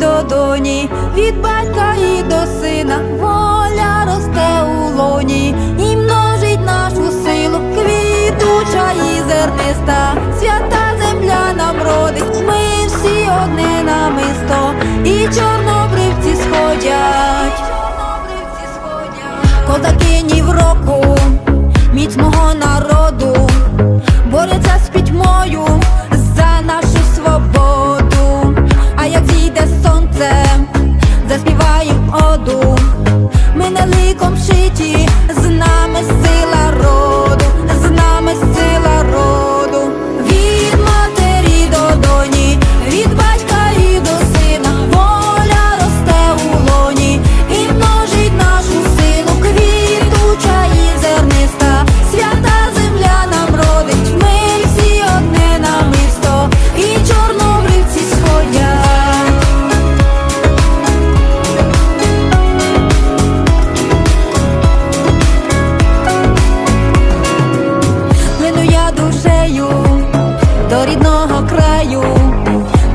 до доні, від батька і до сина, воля росте у лоні, і множить нашу силу, квітуча і зерниста, свята земля нам родить, ми всі одне намисто, і чорнобривці сходять. Козаки ні в року, міць заспіваєм оду. Ми не ликом шиті, з нами сила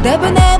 Debonair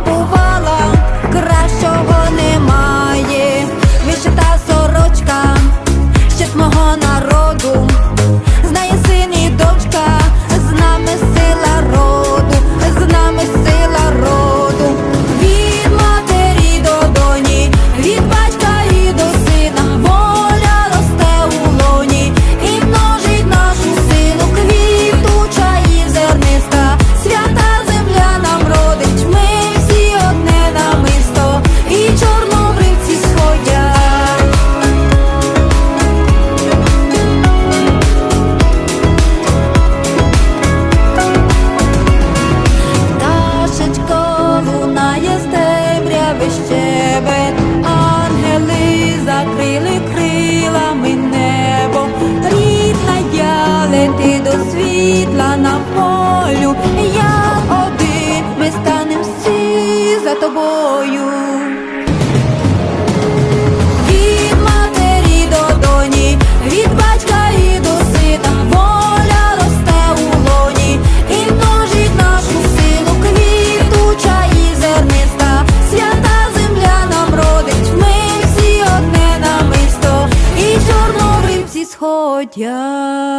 тобою. Від матері до доні, від батька і до воля росте у лоні, і множить нашу силу, квітуча і зерниста, свята земля нам родить, ми всі одне намисто, і чорнобривці сходять.